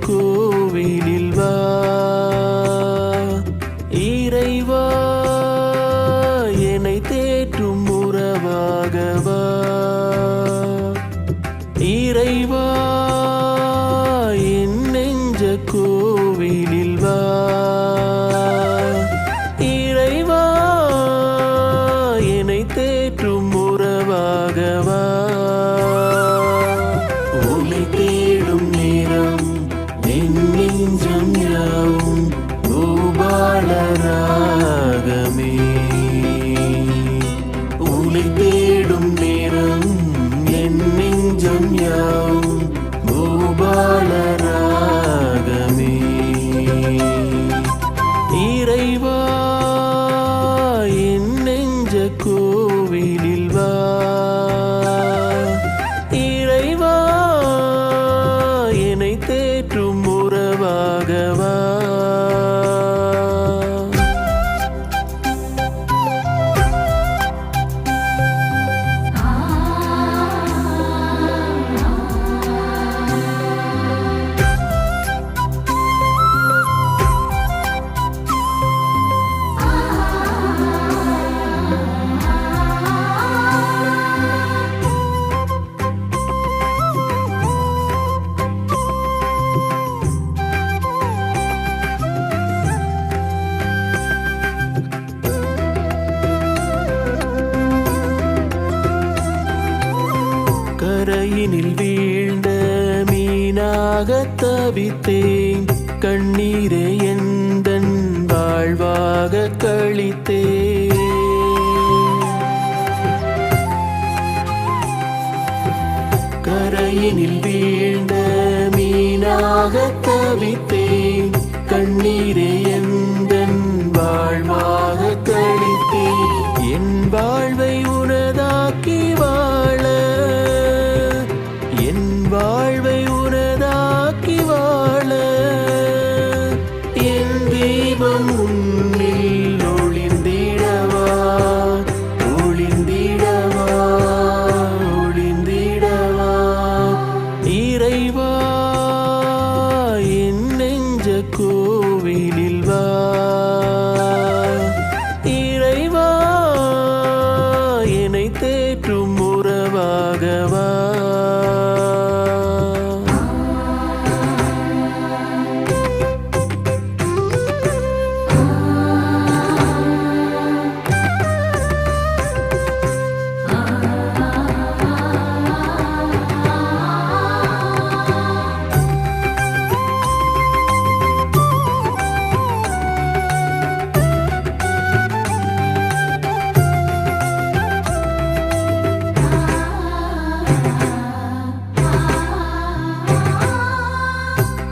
கோவிலில் வா. இறைவா என்னை தேற்றும் உறவாகவா. இறைவா கரையினில் வீழ்ந்த மீனாக தவித்தேன். கண்ணீரை எந்தன் வாழ்வாக கழித்தேன். கரையினில் வீழ்ந்த மீனாக தவித்தேன். கண்ணீரை என்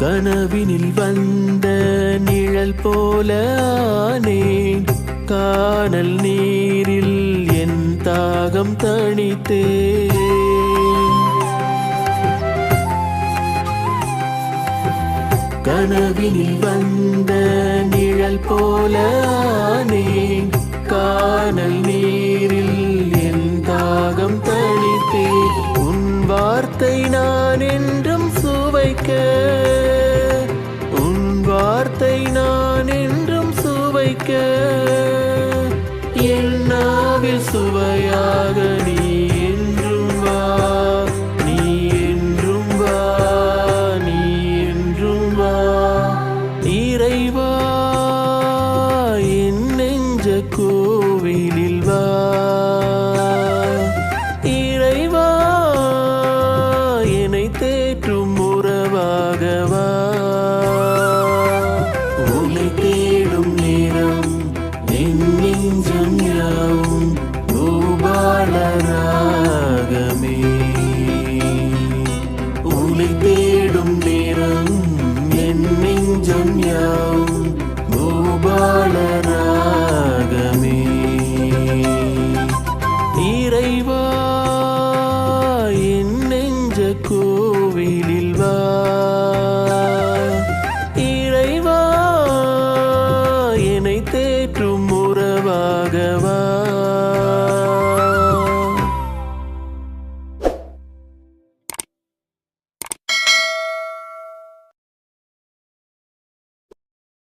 கனவினில் வந்த நிழல் போல ஆனேன் காணல் நீரில் என் தாகம் தணித்தே. கனவினில் வந்த நிழல் போல ஆனேன் காணல் நீரில் என் தாகம் தணித்தே. உன் வார்த்தை நான் என்றும் சுவைக்க